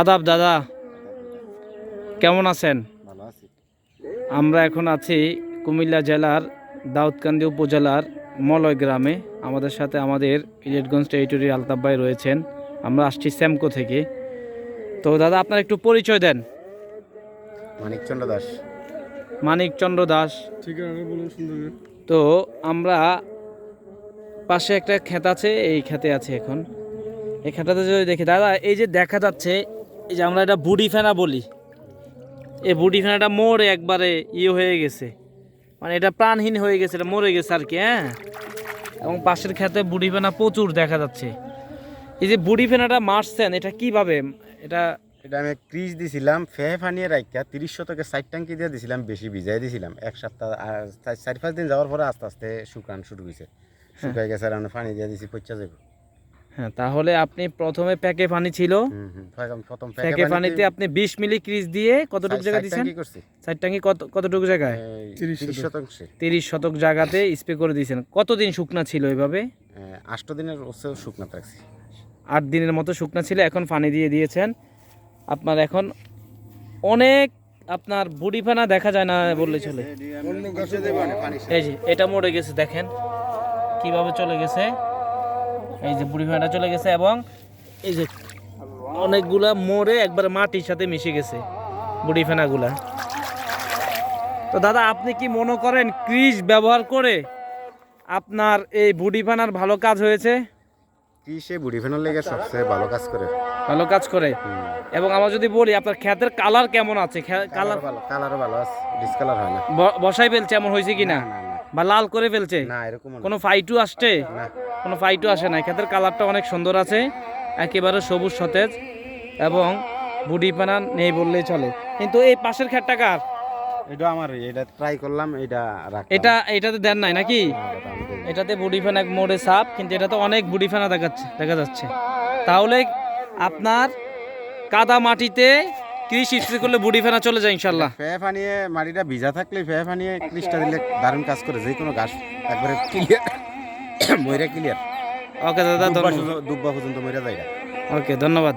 আদাব দাদা কেমন আছেন? আমরা এখন আছি কুমিল্লা জেলার দাউদকান্দি উপজেলার মলয় গ্রামে। আমাদের সাথে আমাদের ইলেটগঞ্জ টেরিটরি আলতাফ ভাই রয়েছেন। আমরা আসছি স্যামকো থেকে। তো দাদা আপনার একটু পরিচয় দেন। মানিকচন্দ্র দাস। মানিকচন্দ্র দাস। বলুন সুন্দর তো আমরা পাশে একটা ক্ষেত আছে এই ক্ষেতে আছে এখন। এই ক্ষেতাতে যদি দেখি দাদা এই যে দেখা যাচ্ছে এই যে আমরা এটা বুড়ি ফেনা বলি এই বুড়ি ফেনাটা মরে একবারে ইয়ে হয়ে গেছে। মানে এটা প্রাণহীন হয়ে গেছে এটা মরে গেছে আর কি হ্যাঁ? এবং পাশের ক্ষেতে বুড়ি ফেনা প্রচুর দেখা যাচ্ছে। এই যে বুড়ি ফেনাটা মারছেন এটা কীভাবে? এটা এটা আমি ক্রিজ দিছিলাম ফে ফানিয়ে রাখা তিরিশ শতকে ষাট ট্যাঙ্কি দিয়ে দিছিলাম বেশি ভিজাই দিছিলাম। এক সপ্তাহ আর চার- চার পাঁচ দিন যাওয়ার পরে আস্তে আস্তে শুকান শুরু হয়েছে শুকাই গেছে আর আমি পানি দিয়ে দিছি পচা যাব হ্যাঁ তাহলে আপনি প্রথমে প্যাকে পানি ছিল। প্যাকে পানিতে আপনি বিশ মিলি ক্রিজ দিয়ে কতটুকু জায়গা করছি। চার ট্যাঙ্কি কত কতটুকু জায়গায়? তিরিশ শতক। শতাংশে। তিরিশ শতক জায়গাতে স্প্রে করে দিয়েছেন। কতদিন শুকনা ছিল এভাবে? আষ্ট দিনের শুকনা রাখছি আট দিনের মতো শুকনা ছিল এখন পানি দিয়ে দিয়েছেন। আপনার এখন অনেক আপনার বুড়ি ফানা দেখা যায় না বললে চলে। এই যে এটা মরে গেছে দেখেন। কীভাবে চলে গেছে? এই যে বুড়ি ফানাটা চলে গেছে এবং এই যে অনেকগুলা মরে একবার মাটির সাথে মিশে গেছে বুড়ি ফেনাগুলা। তো দাদা আপনি কি মনে করেন ক্রিজ ব্যবহার করে আপনার এই বুড়ি ফেনার ভালো কাজ হয়েছে? কি সে বুড়ি ফেনার লেগে সবচেয়ে ভালো কাজ করে। ভালো কাজ করে? এবং আমরা যদি বলি আপনার ক্ষেতের কালার কেমন আছে? কালার কালার ভালো কালারও ভালো আছে ডিসকালার হয় না। বসাই ফেলছে এমন হয়েছে কি না বা লাল করে ফেলছে? না এরকম কোনো ফাইটু আসছে? না। কোনো ফাইটও আসে না। ক্ষেতের কালারটা অনেক সুন্দর আছে একেবারে সবুজ সতেজ এবং বুড়ি পানা নেই বললেই চলে। কিন্তু এই পাশের ক্ষেতটা কার? এটা আমার এটা ট্রাই করলাম এটা। এটা এটাতে দেন নাই নাকি। এটাতে বুড়ি ফেনা মোড়ে সাপ কিন্তু এটাতে অনেক বুড়ি ফেনা দেখাচ্ছে দেখা যাচ্ছে। তাহলে আপনার কাদা মাটিতে কৃষি স্প্রে করলে বুড়ি ফেনা চলে যায় ইনশাল্লাহ ফে ফানিয়ে মাটিটা ভিজা থাকলে ফে ফানিয়ে ক্রিসটা দিলে দারুণ কাজ করে যে কোনো ঘাস একবারে ক্লিয়ার ময়রা ক্লিয়ার ওকে দাদা ধন্যবাদ। দুব্বা পর্যন্ত ময়রা যায় ওকে ধন্যবাদ।